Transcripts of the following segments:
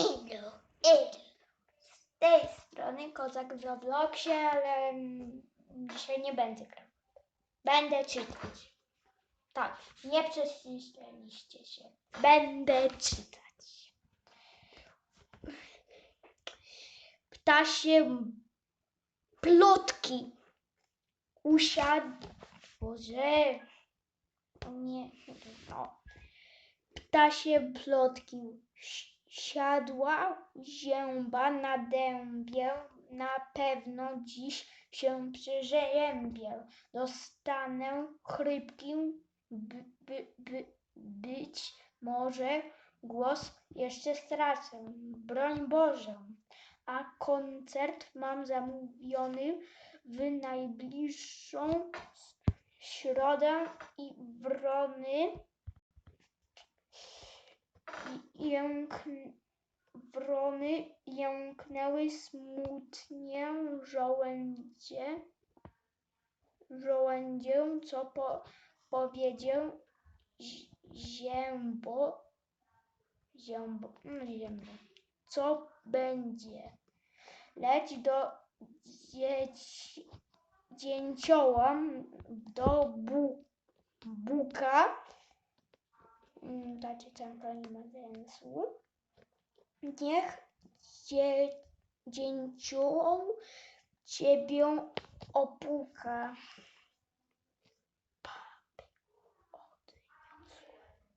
Ilu, ilu. Z tej strony kozak w Robloxie, ale mm, dzisiaj nie będę grał. Będę czytać. Tak, nie prześliście się. Będę czytać. Ptasie plotki. Usiadł. Boże. Nie, no. Ptasie plotki. Si- Siadła zięba na dębie. Na pewno dziś się przeziębię. Dostanę chrypki. By, by, by, być może głos jeszcze stracę. Broń Boże. A koncert mam zamówiony w najbliższą środę i wrony i- jęk, wrony jęknęły smutnie żołędzie żołędzie co po, powiedział zi- ziębo ziębo, no ziębo co będzie? Leć do dzieci, dzięcioła do bu, buka Nie ma sensu. Niech dzie, dzięcioł ciebie opuka.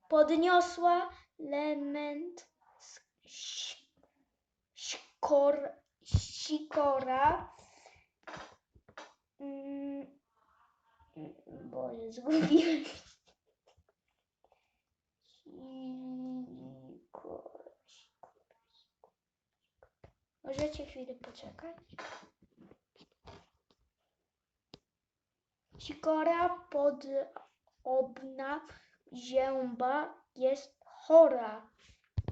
Podniosła lement z ś- sikor, sikora. Mm, Boże, zgubiłem. Sikora, sikora, sikora. Możecie chwilę poczekać? Sikora podobna zięba jest chora.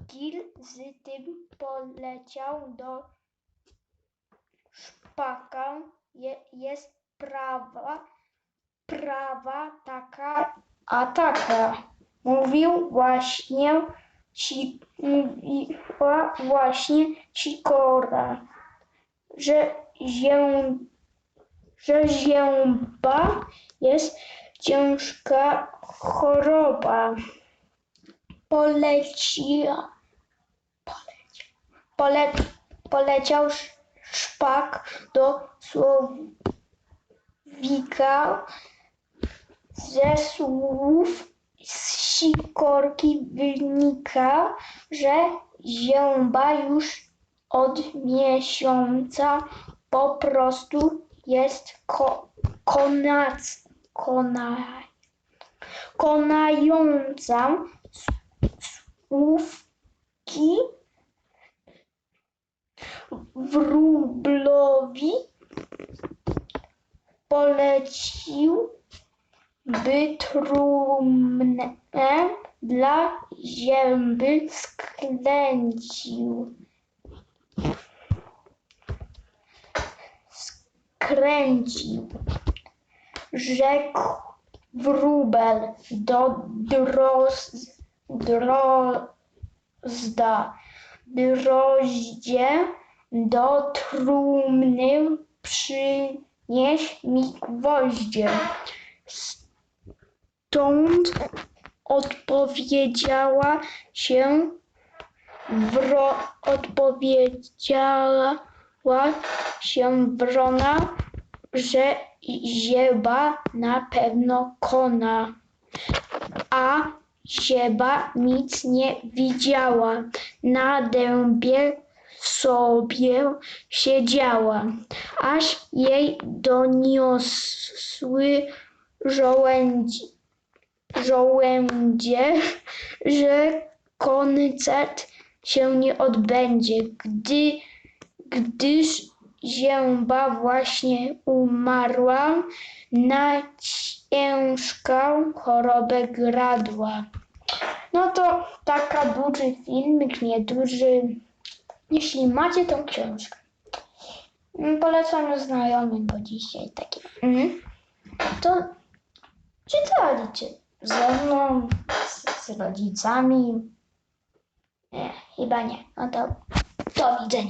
Gil z tym poleciał do szpaka. Je, jest prawa, prawa taka, a taka. Mówił właśnie, ci, mówiła właśnie Sikora, że zię, że zięba jest ciężka choroba. Poleciła, poleciał, pole, poleciał sz- szpak do Słowika ze słów z sikorki wynika, że zięba już od miesiąca po prostu jest ko, konac, kona, konająca słówki wróblowi polecił trumnę dla zięby skręcił. Skręcił. Rzekł wróbel do droz, drozda. Droździe do trumny przynieś mi gwoździe. Stąd odpowiedziała się wro, odpowiedziała się wrona, że zięba na pewno kona, a zięba nic nie widziała. Na dębie sobie siedziała, aż jej doniosły żołędzie, żołędzie, że koncert się nie odbędzie, gdy, gdyż zięba właśnie umarła na ciężką chorobę gradła. No to taka duży filmik, nieduży. Jeśli macie tą książkę, mm, polecam ją znajomym, bo dzisiaj takie. Mhm. To czytaliście ze mną, z, z rodzicami. Ech, Chyba nie. No to do widzenia.